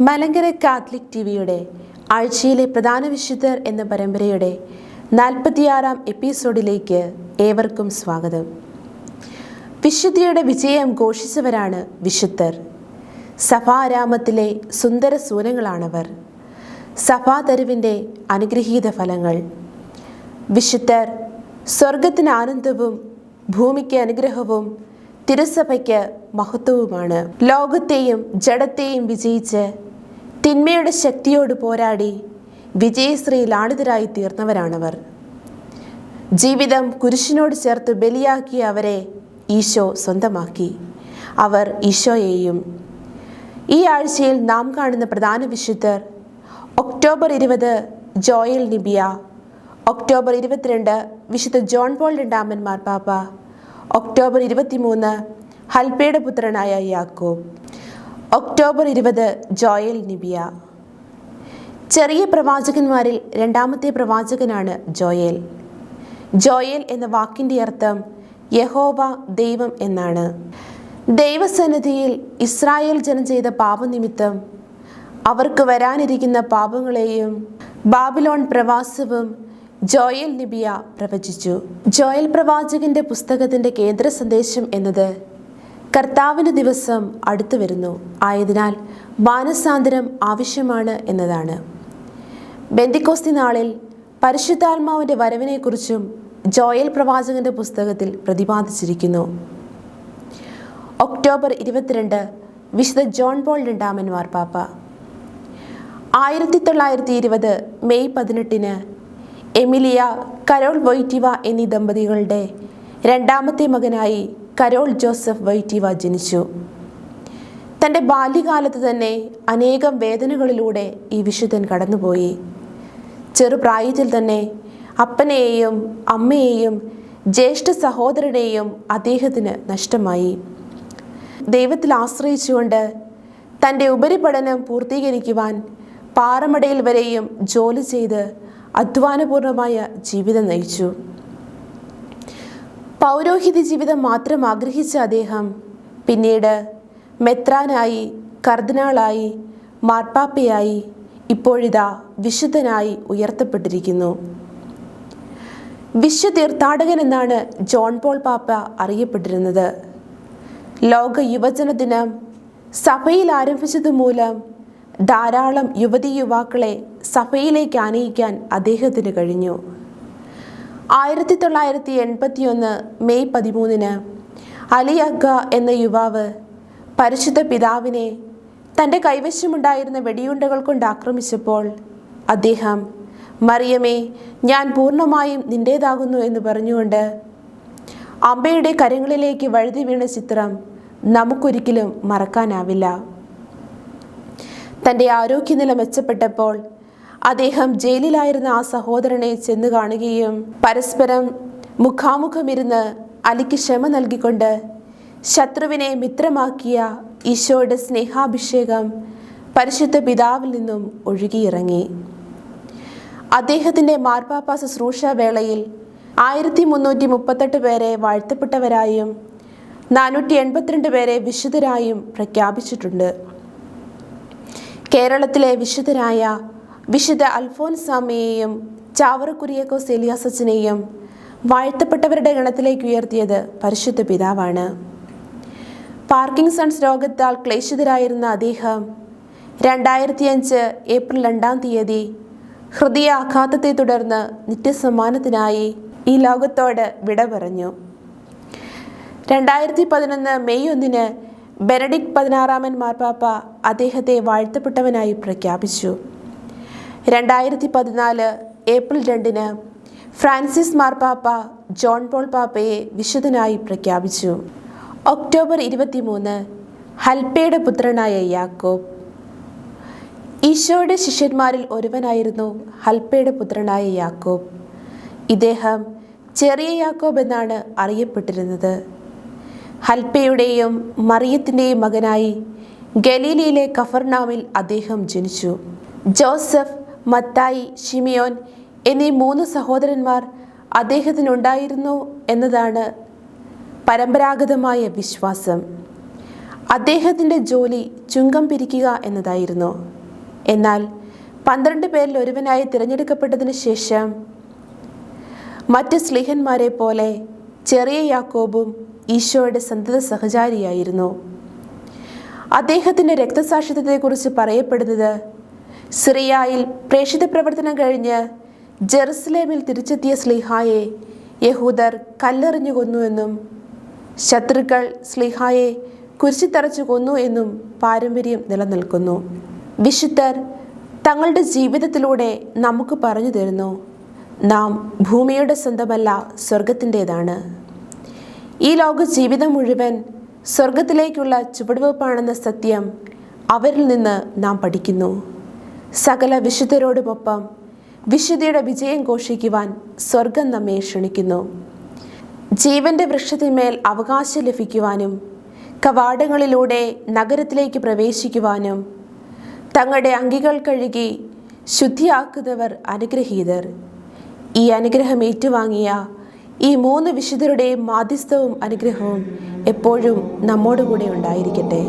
Malankara Catholic ടിവിയുടെ ആഴ്ചയിലെ പ്രധാന വിശുദ്ധർ എന്ന പരമ്പരയുടെ നാൽപ്പത്തിയാറാം എപ്പിസോഡിലേക്ക് ഏവർക്കും സ്വാഗതം. വിശുദ്ധിയുടെ വിജയം ഘോഷിച്ചവരാണ് വിശുദ്ധർ. സഭാരാമത്തിലെ സുന്ദര സൂനങ്ങളാണവർ സഭാതരുവിന്റെ അനുഗ്രഹീത ഫലങ്ങൾ. വിശുദ്ധർ സ്വർഗത്തിന് ആനന്ദവും ഭൂമിക്ക് അനുഗ്രഹവും തിരുസഭയ്ക്ക് മഹത്വവുമാണ്. ലോകത്തെയും ജഡത്തെയും വിജയിച്ച് തിന്മയുടെ ശക്തിയോട് പോരാടി വിജയശ്രീ ലാളിതരായി തീർന്നവരാണവർ. ജീവിതം കുരിശിനോട് ചേർത്ത് ബലിയാക്കിയ അവരെ ഈശോ സ്വന്തമാക്കി. അവർ ഈശോയെയും ഈ ആഴ്ചയിൽ നാം കാണുന്ന പ്രധാന വിശുദ്ധർ ഒക്ടോബർ ഇരുപത് ജോയൽ നിബിയ ഒക്ടോബർ ഇരുപത്തിരണ്ട് വിശുദ്ധ ജോൺ പോൾ രണ്ടാമൻ മാർപ്പാപ്പ ഒക്ടോബർ ഇരുപത്തിമൂന്ന് ഹൽപ്പയുടെ പുത്രനായ യാക്കോബ്. ഒക്ടോബർ ഇരുപത് ജോയൽ നിബിയ. ചെറിയ പ്രവാചകന്മാരിൽ രണ്ടാമത്തെ പ്രവാചകനാണ് ജോയൽ. ജോയൽ എന്ന വാക്കിന്റെ അർത്ഥം യഹോബ ദൈവം എന്നാണ്. ദൈവസന്നിധിയിൽ ഇസ്രായേൽ ജനം ചെയ്ത പാപനിമിത്തം അവർക്ക് വരാനിരിക്കുന്ന പാപങ്ങളെയും ബാബിലോൺ പ്രവാസവും ജോയൽ നിബിയ പ്രവചിച്ചു. ജോയൽ പ്രവാചകന്റെ പുസ്തകത്തിന്റെ കേന്ദ്ര സന്ദേശം എന്നത് കർത്താവിന്റെ ദിവസം അടുത്തു വരുന്നു. ആയതിനാൽ മാനസാന്തരം ആവശ്യമാണ് എന്നതാണ്. ബന്ദിക്കോസ്തി നാളിൽ പരിശുദ്ധാത്മാവിന്റെ വരവിനെക്കുറിച്ചും ജോയൽ പ്രവാചകന്റെ പുസ്തകത്തിൽ പ്രതിപാദിച്ചിരിക്കുന്നു. ഒക്ടോബർ ഇരുപത്തിരണ്ട് വിശുദ്ധ ജോൺ പോൾ രണ്ടാമൻ മാർപ്പാപ്പ ആയിരത്തി തൊള്ളായിരത്തി ഇരുപത് മെയ് പതിനെട്ടിന് എമിലിയ കരോൾ വൈറ്റിവ എന്നീ ദമ്പതികളുടെ രണ്ടാമത്തെ മകനായി കരോൾ ജോസഫ് വൈറ്റിവ ജനിച്ചു. തന്റെ ബാല്യകാലത്ത് തന്നെ അനേകം വേദനകളിലൂടെ ഈ വിശുദ്ധൻ കടന്നുപോയി. ചെറുപ്രായത്തിൽ തന്നെ അപ്പനെയും അമ്മയെയും ജ്യേഷ്ഠ സഹോദരനെയും അദ്ദേഹത്തിന് നഷ്ടമായി. ദൈവത്തിൽ ആശ്രയിച്ചുകൊണ്ട് തന്റെ ഉപരിപഠനം പൂർത്തീകരിക്കുവാൻ പാറമടയിൽ വരെയും ജോലി ചെയ്ത് അധ്വാനപൂർണമായ ജീവിതം നയിച്ചു. പൗരോഹിത ജീവിതം മാത്രം ആഗ്രഹിച്ച അദ്ദേഹം പിന്നീട് മെത്രാനായി കർദിനാളായി മാർപ്പാപ്പയായി ഇപ്പോഴിതാ വിശുദ്ധനായി ഉയർത്തപ്പെട്ടിരിക്കുന്നു. വിശ്വ തീർത്ഥാടകൻ എന്നാണ് ജോൺ പോൾ പാപ്പ അറിയപ്പെട്ടിരുന്നത്. ലോക യുവജന ദിനം സഭയിൽ ആരംഭിച്ചത് മൂലം ധാരാളം യുവതി യുവാക്കളെ സഭയിലേക്ക് ആനയിക്കാൻ അദ്ദേഹത്തിന് കഴിഞ്ഞു. ആയിരത്തി തൊള്ളായിരത്തി എൺപത്തിയൊന്ന് മെയ് പതിമൂന്നിന് അലി അഗ എന്ന യുവാവ് പരിശുദ്ധ പിതാവിനെ തന്റെ കൈവശമുണ്ടായിരുന്ന വെടിയുണ്ടകൾ കൊണ്ട് ആക്രമിച്ചപ്പോൾ അദ്ദേഹം മറിയമേ ഞാൻ പൂർണമായും നിന്റേതാകുന്നു എന്ന് പറഞ്ഞുകൊണ്ട് അമ്മയുടെ കരങ്ങളിലേക്ക് വഴുതി വീണ ചിത്രം നമുക്കൊരിക്കലും മറക്കാനാവില്ല. തന്റെ ആരോഗ്യനില മെച്ചപ്പെട്ടപ്പോൾ അദ്ദേഹം ജയിലിലായിരുന്ന ആ സഹോദരനെ ചെന്ന് കാണുകയും പരസ്പരം മുഖാമുഖമിരുന്ന് അലിക്ക് ക്ഷമ നൽകിക്കൊണ്ട് ശത്രുവിനെ മിത്രമാക്കിയ ഈശോയുടെ സ്നേഹാഭിഷേകം പരിശുദ്ധ പിതാവിൽ നിന്നും ഒഴുകിയിറങ്ങി. അദ്ദേഹത്തിന്റെ മാർപ്പാപ്പ ശുശ്രൂഷ വേളയിൽ ആയിരത്തി മുന്നൂറ്റി മുപ്പത്തെട്ട് പേരെ വാഴ്ത്തപ്പെട്ടവരായും നാനൂറ്റി എൺപത്തിരണ്ട് പേരെ വിശുദ്ധരായും പ്രഖ്യാപിച്ചിട്ടുണ്ട്. കേരളത്തിലെ വിശുദ്ധരായ വിശുദ്ധ അൽഫോൻസാമയെയും ചാവറക്കുരിയക്കോ സെലിയാസച്ചനെയും വാഴ്ത്തപ്പെട്ടവരുടെ ഗണത്തിലേക്ക് ഉയർത്തിയത് പരിശുദ്ധ പിതാവാണ്. പാർക്കിൻസൺസ് രോഗത്താൽ ക്ലേശിതരായിരുന്ന അദ്ദേഹം രണ്ടായിരത്തി അഞ്ച് ഏപ്രിൽ രണ്ടാം തീയതി ഹൃദയാഘാതത്തെ തുടർന്ന് നിത്യസമ്മാനത്തിനായി ഈ ലോകത്തോട് വിട പറഞ്ഞു രണ്ടായിരത്തി പതിനൊന്ന് മെയ് ഒന്നിന് ബെനഡിക് പതിനാറാമൻ മാർപ്പാപ്പ അദ്ദേഹത്തെ വാഴ്ത്തപ്പെട്ടവനായി പ്രഖ്യാപിച്ചു. രണ്ടായിരത്തി പതിനാല് ഏപ്രിൽ രണ്ടിന് ഫ്രാൻസിസ് മാർപ്പാപ്പ ജോൺ പോൾ പാപ്പയെ വിശുദ്ധനായി പ്രഖ്യാപിച്ചു. ഒക്ടോബർ ഇരുപത്തിമൂന്ന് ഹൽപ്പയുടെ പുത്രനായ യാക്കോബ്. ഈശോയുടെ ശിഷ്യന്മാരിൽ ഒരുവനായിരുന്നു ഹൽപ്പയുടെ പുത്രനായ യാക്കോബ്. ഇദ്ദേഹം ചെറിയ യാക്കോബ് എന്നാണ് അറിയപ്പെട്ടിരുന്നത്. ഹൽപ്പയുടെയും മറിയത്തിന്റെയും മകനായി ഗലീലിയിലെ കഫർനാമിൽ അദ്ദേഹം ജനിച്ചു. ജോസഫ് മത്തായി ഷിമിയോൻ എന്നീ മൂന്ന് സഹോദരന്മാർ അദ്ദേഹത്തിനുണ്ടായിരുന്നു എന്നതാണ് പരമ്പരാഗതമായ വിശ്വാസം. അദ്ദേഹത്തിന്റെ ജോലി ചുങ്കം പിരിക്കുക എന്നതായിരുന്നു. എന്നാൽ പന്ത്രണ്ട് പേരിൽ ഒരുവനായി തിരഞ്ഞെടുക്കപ്പെട്ടതിന് ശേഷം മറ്റ് സ്ലിഹന്മാരെ പോലെ ചെറിയ യാക്കോബും ഈശോയുടെ സന്തത സഹചാരിയായിരുന്നു. അദ്ദേഹത്തിന്റെ രക്തസാക്ഷിത്വത്തെക്കുറിച്ച് പറയപ്പെടുന്നത് സിറിയായിൽ പ്രേക്ഷിത പ്രവർത്തനം കഴിഞ്ഞ് ജെറുസലേമിൽ തിരിച്ചെത്തിയ സ്ലിഹായെ യഹൂദർ കല്ലെറിഞ്ഞു കൊന്നുവെന്നും ശത്രുക്കൾ സ്ലിഹായെ കുരിശിത്തറച്ചു കൊന്നു എന്നും പാരമ്പര്യം നിലനിൽക്കുന്നു. വിശുദ്ധർ തങ്ങളുടെ ജീവിതത്തിലൂടെ നമുക്ക് പറഞ്ഞു തരുന്നു. നാം ഭൂമിയുടെ സ്വന്തമല്ല സ്വർഗത്തിന്റെതാണ് ഈ ലോക ജീവിതം മുഴുവൻ സ്വർഗത്തിലേക്കുള്ള ചുവടുവെപ്പാണെന്ന സത്യം അവരിൽ നിന്ന് നാം പഠിക്കുന്നു. സകല വിശുദ്ധരോടുമൊപ്പം വിശുദ്ധിയുടെ വിജയം ഘോഷിക്കുവാൻ സ്വർഗം നമ്മെ ക്ഷണിക്കുന്നു. ജീവന്റെ വൃക്ഷത്തിന്മേൽ അവകാശം ലഭിക്കുവാനും കവാടങ്ങളിലൂടെ നഗരത്തിലേക്ക് പ്രവേശിക്കുവാനും തങ്ങളുടെ അങ്കികൾ കഴുകി ശുദ്ധിയാക്കുന്നവർ അനുഗ്രഹീതർ. ഈ അനുഗ്രഹം ഏറ്റുവാങ്ങിയ ഈ മൂന്ന് വിശുദ്ധരുടെയും മാധ്യസ്ഥവും അനുഗ്രഹവും എപ്പോഴും നമ്മോടുകൂടെ ഉണ്ടായിരിക്കട്ടെ.